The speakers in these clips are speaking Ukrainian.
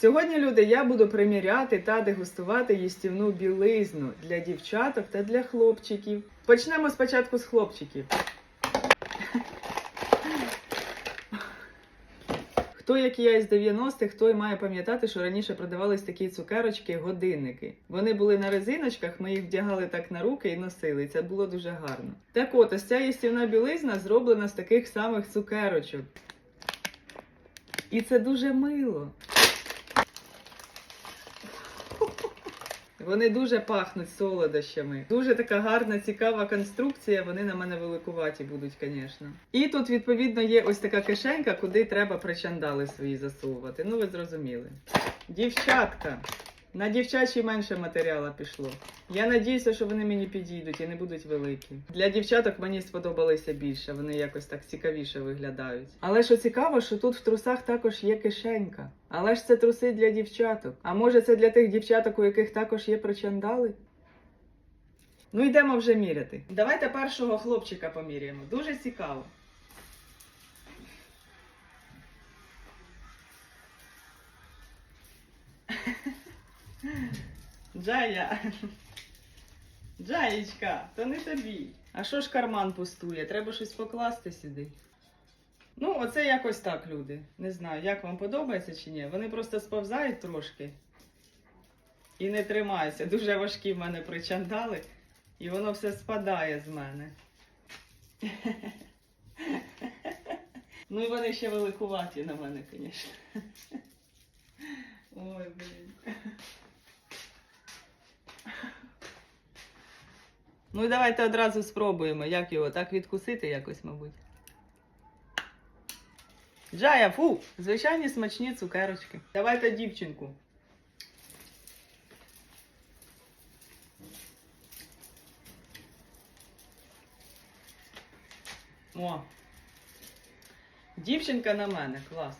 Сьогодні, люди, я буду приміряти та дегустувати їстівну білизну для дівчаток та для хлопчиків. Почнемо спочатку з хлопчиків. Хто, як я із 90-х, той має пам'ятати, що раніше продавались такі цукерочки, годинники. Вони були на резиночках, ми їх вдягали так на руки і носили. Це було дуже гарно. Так от, ось ця їстівна білизна зроблена з таких самих цукерочок. І це дуже мило. Вони дуже пахнуть солодощами. Дуже така гарна, цікава конструкція. Вони на мене великуваті будуть, звісно. І тут, відповідно, є ось така кишенька, куди треба причандали свої засовувати. Ну, ви зрозуміли. Дівчатка. На дівчачі менше матеріалу пішло. Я надіюся, що вони мені підійдуть і не будуть великі. Для дівчаток мені сподобалися більше, вони якось так цікавіше виглядають. Але що цікаво, що тут в трусах також є кишенька. Але ж це труси для дівчаток. А може це для тих дівчаток, у яких також є причандали? Ну йдемо вже міряти. Давайте першого хлопчика поміряємо. Дуже цікаво. Джая. Джаєчка, то не тобі. А що ж карман пустує? Треба щось покласти сюди. Оце якось так, люди. Не знаю, як вам подобається чи ні. Вони просто сповзають трошки і не тримаються. Дуже важкі в мене причандали, і воно все спадає з мене. Ну і вони ще великуваті на мене, звісно. Ой, блін. Ну і давайте одразу спробуємо, як його так відкусити якось, мабуть. Джая, фу! Звичайні смачні цукерочки. Давайте дівчинку. О. Дівчинка на мене, клас.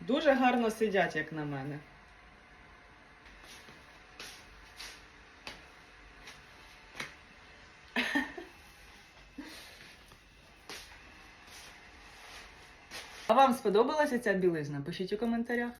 Дуже гарно сидять, як на мене. А вам сподобалася ця білизна? Пишіть у коментарях.